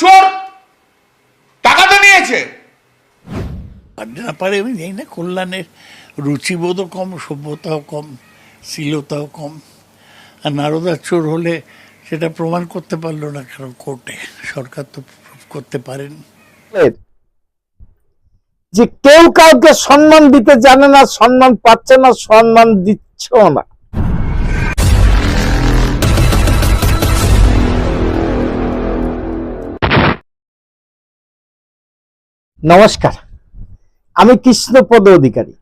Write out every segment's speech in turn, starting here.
চোর টাকা তো নিয়েছে। না পারে আমি জানি না কল্যাণের রুচিবোধও কম সভ্যতাও কম শীলতাও কম। আর নারদার চোর হলে সেটা প্রমাণ করতে পারল না কারণ কোর্টে। সরকার তো করতে পারেন। যে কেউ কাউকে সম্মান দিতে জানে না সম্মান পাচ্ছে না সম্মান দিচ্ছেও না। নমস্কার। আমি কৃষ্ণপদ অধিকারী।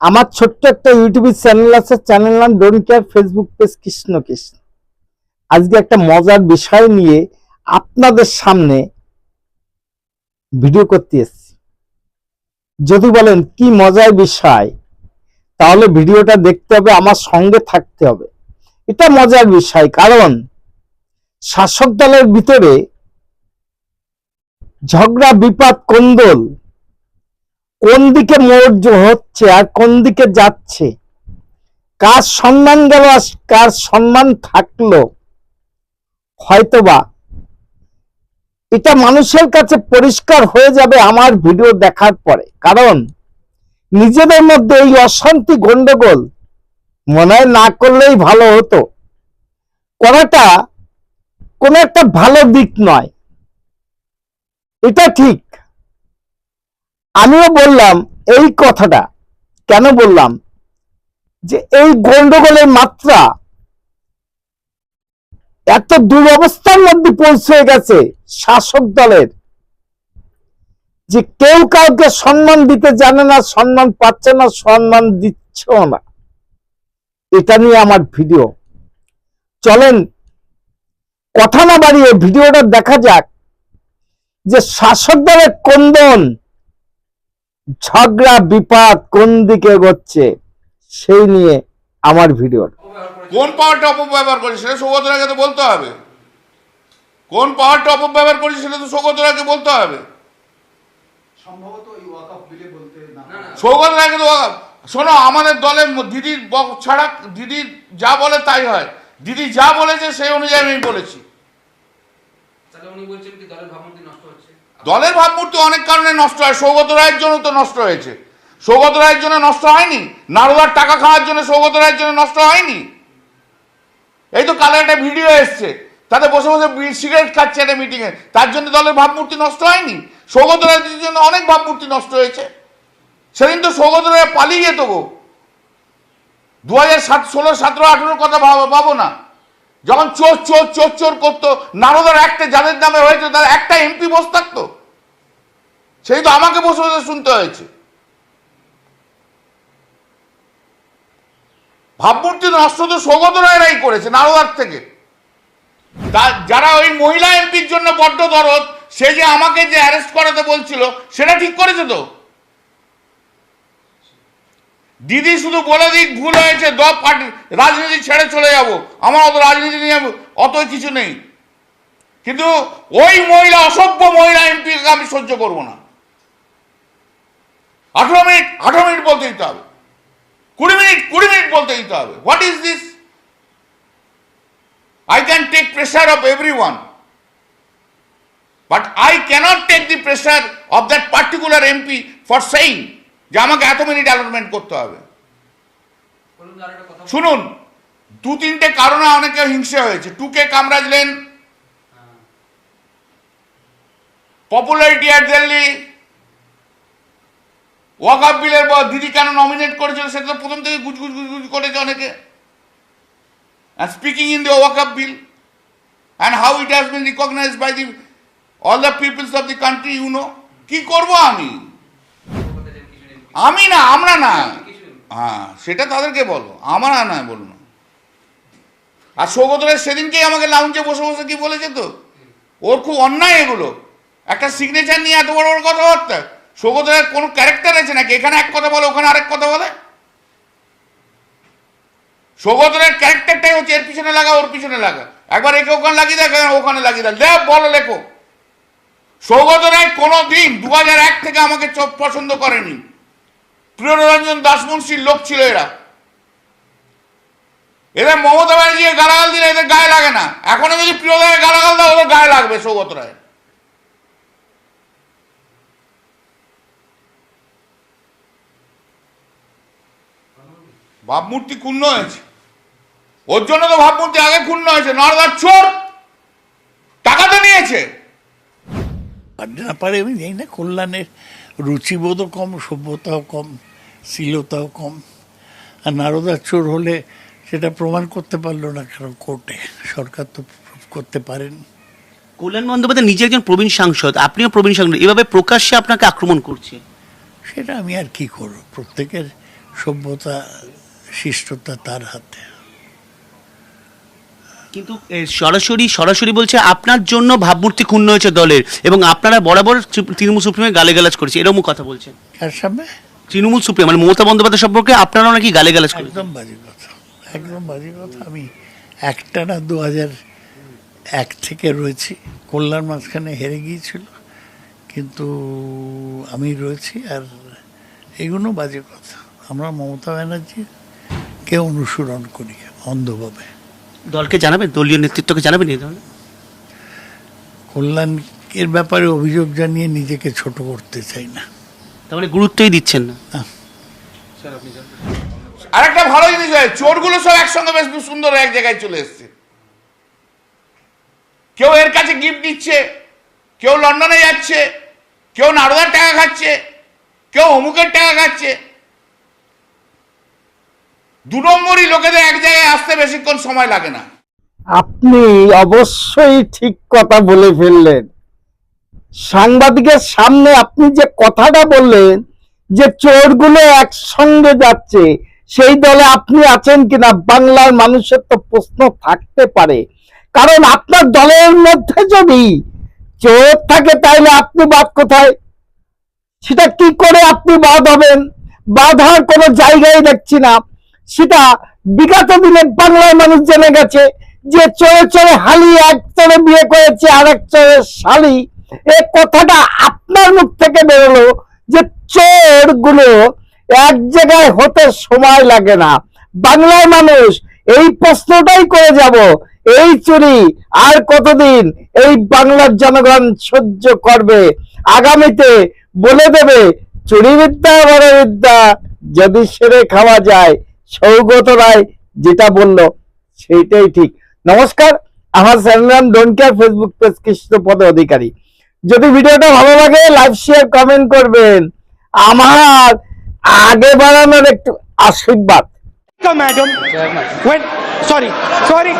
আমার ছোট্ট একটা ইউটিউব চ্যানেল আছে, চ্যানেল নাম don't care Facebook page Krishna Krishna. আজকে একটা মজার বিষয় নিয়ে আপনাদের সামনে ভিডিও করতে এসেছি। যদি বলেন কি মজার বিষয়, তাহলে ভিডিওটা দেখতে হবে, আমার সঙ্গে থাকতে হবে। এটা মজার বিষয়, কারণ শাসক দলের ভিতরে ঝগড়া, বিপাদ, কোন্দল। কোন দিকে জ- হচ্ছে আর কোন দিকে যাচ্ছে? কার সম্মান গেল কার সম্মান থাকল? হয়তোবা এটা মানুষের কাছে পরিষ্কার হয়ে যাবে আমার ভিডিও দেখার পরে। কারণ নিজেদের মধ্যে এই অশান্তি গন্ডগোল মনে না করলেই ভালো হতো। করাটা কোনো একটা ভালো দিক নয়। এটা ঠিক। আমিও বললাম এই কথাটা। কেন বললাম? যে এই গন্ডগোলের মাত্রা এত দুরবস্থার মধ্যে পৌঁছে গেছে শাসক দলের। যে কেউ কাউকে সম্মান দিতে জানে না, সম্মান পাচ্ছে না, সম্মান দিচ্ছেও না। এটা নিয়ে আমার ভিডিও। চলেন, কথা না বাড়িয়ে ভিডিওটা দেখা যাক যে শাসক দলের কন্দন ঝগড়া বিপাদ কোন দিকে এগোচ্ছে সেই নিয়ে আমার ভিডিওটা কোন পাওয়ারটা অপব্যবহার করেছে সেটা সৌগতরাকে তো বলতে হবে। কোন পাওয়ারটা অপব্যবহার করেছে সেটা তো সৌগতরাকে বলতে হবে। সম্ভবত এই ওয়াকআপ বিলে বলতে না। সৌগতরাকে তো শোনো আমাদের দলের দিদির বক- ছাড়া দিদি যা বলে তাই হয়। দিদি যা বলেছে সেই অনুযায়ী আমি বলেছি তাহলে উনি বলছেন কি দলের ভাবমূর্তি অনেক কারণে নষ্ট হয়, সৌগত রায়ের জন্য তো নষ্ট হয়েছে। সৌগত রায়ের জন্য নষ্ট হয়নি নারদার টাকা খাওয়ার জন্য সৌগত রায়ের জন্য নষ্ট হয়নি। এই তো কালো একটা ভিডিও এসছে, তাতে বসে বসে সিগারেট খাচ্ছে একটা মিটিংয়ে তার জন্য দলের ভাবমূর্তি নষ্ট হয়নি। সৌগত রায়ের জন্য অনেক ভাবমূর্তি নষ্ট হয়েছে। সেদিন তো সৌগত রায় পালিয়ে যেত গো। দু হাজার সাত, ষোলো, সতেরো, আঠেরোর কথা ভাবো না। যখন চোর চোর চোর চোর করতো, নারদার একটা যাদের নামে হয়েছে, তার একটা এমপি বসে থাকতো। সেই তো আমাকে বসে বসে শুনতে হয়েছে। ভাবমূর্তি নষ্ট তো সৌগত রায়রাই করেছে, নারদার থেকে। যারা ওই মহিলা এমপির জন্য বড্ড দরদ, সে যে আমাকে যে অ্যারেস্ট করাতে বলছিল, সেটা ঠিক করেছে তো? দিদি শুধু বলে দিক, ভুল হয়েছে দ পার্টি রাজনীতি ছেড়ে চলে যাব। আমার অত রাজনীতি নিয়ে অত কিছু নেই। কিন্তু ওই মহিলা, অসভ্য মহিলা এমপিকে আমি সহ্য করব না। আঠারো মিনিট আঠারো মিনিট বলতে দিতে হবে। কুড়ি মিনিট কুড়ি মিনিট বলতে দিতে হবে। What is this I can take pressure of everyone. But I cannot take the pressure of that particular MP for saying যে আমাকে এত মিনিট অ্যালটমেন্ট করতে হবে। শুনুন দু তিনটে কারণে অনেকে হিংসে হয়েছে। টুকে কামরাজ লেন হ্যাঁ। পপুলারিটি অ্যাট দিল্লি ওয়াকাপ বিলের ব- দিদি কেন নমিনেট করেছিল সেটা তো প্রথম থেকে গুজ গুজ গুজ গুজ করেছে অনেকে। And speaking in the ওয়াকাপ বিল and how it has been recognized by the all the peoples of the country you know কি করব আমি? আমি না আমরা না। হ্যাঁ সেটা তাদেরকে বলো আমার আর নয় বলুন। আর সৌগত রায় সেদিনকেই আমাকে লাউঞ্জে বসে বসে কি বলেছে তো? ওর খুব অন্যায় এগুলো। একটা সিগনেচার নিয়ে এত বড় বড় কথাবার্তা। সৌগত রায়ের কোনো ক্যারেক্টার আছে নাকি? এখানে এক কথা বলে ওখানে আরেক কথা বলে? সৌগত রায়ের ক্যারেক্টারটাই হচ্ছে এর পিছনে লাগা ওর পিছনে লাগা। একবার একে ওখানে লাগিয়ে দেখ ওখানে লাগিয়ে দেখ। দেখ বলো লেখো। সৌগত রায় কোনো দিন দু এক থেকে আমাকে চোখ পছন্দ করেনি। প্রিয়রঞ্জন দাসমুন্সির লোক ছিল এরা। এদের মমতা ব্যানার্জিকে গালাগাল দিলে এদের গায়ে লাগে না। এখনও যদি প্রিয়দাকে গালাগাল দাও গায়ে লাগবে সৌগত রায় ভাবমূর্তি ক্ষুণ্ণ হয়েছে। ওর জন্য তো ভাবমূর্তি আগে ক্ষুণ্ণ হয়েছে। নর্দার চোর টাকা তো নিয়েছে। পারলে না পারে, আমি জানি না, কল্যাণের রুচিবোধও কম সভ্যতাও কম শ্লীলতাও কম। আর নারদার চোর হলে সেটা প্রমাণ করতে পারল না কারণ কোর্টে। সরকার তো করতে পারেন। কল্যাণ বন্দ্যোপাধ্যায় নিজে একজন প্রবীণ সাংসদ আপনিও প্রবীণ সাংসদ এভাবে প্রকাশ্যে আপনাকে আক্রমণ করছে? সেটা আমি আর কি করব? প্রত্যেকের সভ্যতা শিষ্টতা তার হাতে। কিন্তু সরাসরি সরাসরি বলছে আপনার জন্য ভাবমূর্তি ক্ষুণ্ণ হয়েছে দলের এবং আপনারা বরাবর তৃণমূল সুপ্রিমে গালিগালাজ করেছে এরকম কথা বলছেন। কার সামনে? তৃণমূল সুপ্রিম মানে মমতা বন্দ্যোপাধ্যায় সম্পর্কে আপনারাও নাকি গালিগালাজ করেছেন? একদম বাজে কথা একদম বাজে কথা। আমি একটা না দু হাজার এক থেকে রয়েছি কল্যাণ মাঝখানে হেরে গিয়েছিল কিন্তু আমি রয়েছি আর এগুলো বাজে কথা। আমরা মমতা ব্যানার্জি কে অনুসরণ করি অন্ধভাবে। দলকে জানাবেন? দলীয় নেতৃত্বকে জানাবেন এই ধরনের? কল্যাণের ব্যাপারে অভিযোগ জানিয়ে নিজেকে ছোট করতে চাই না। তার মানে গুরুত্বই দিচ্ছেন না? আরেকটা ভালো জিনিস হয় চোরগুলো সব একসঙ্গে বেশ সুন্দর এক জায়গায় চলে এসছে। কেউ এর কাছে গিফট দিচ্ছে কেউ লন্ডনে যাচ্ছে কেউ নারদার টাকা খাচ্ছে কেউ অমুকের টাকা খাচ্ছে। দু নম্বরই লোকেদের এক জায়গায় আসতে বেশিক্ষণ সময় লাগে না। আপনি অবশ্যই ঠিক কথা বলে ফেললেন। সাংবাদিকের সামনে আপনি যে কথাটা বললেন, যে চোরগুলো একসঙ্গে যাচ্ছে, সেই দলে আপনি আছেন কিনা বাংলার মানুষের তো প্রশ্ন থাকতে পারে। কারণ আপনার দলের মধ্যে যদি চোর থাকে তাহলে আপনি বাদ কোথায়? সেটা কি করে আপনি বাদ হবেন? হওয়ার কোনো জায়গায় দেখছি না। সেটা বিগত দিনে বাংলার মানুষ জেনে গেছে যে চোরে চোরে হালি, এক চোরে বিয়ে করেছে আর এক চোরে শালি। এ কথাটা আপনার মুখ থেকে বেরোলো যে চোরগুলো এক জায়গায় হতে সময় লাগে না। বাংলার মানুষ এই প্রশ্নটাই করে যাব, এই চুরি আর কতদিন এই বাংলার জনগণ সহ্য করবে? আগামীতে বলে দেবে, চুরি বিদ্যা, বড় বিদ্যা, যদি সেরে খাওয়া যায় সৌগত রায় যেটা বলল সেটাই ঠিক। নমস্কার আমার চ্যানেল নাম কেয়ার ফেসবুক পেজ কৃষ্ণ পদ অধিকারী। যদি ভিডিওটা ভালো লাগে লাইক শেয়ার কমেন্ট করবেন। আমার আগে বাড়ানোর একটু আশীর্বাদ। Madam sorry sorry.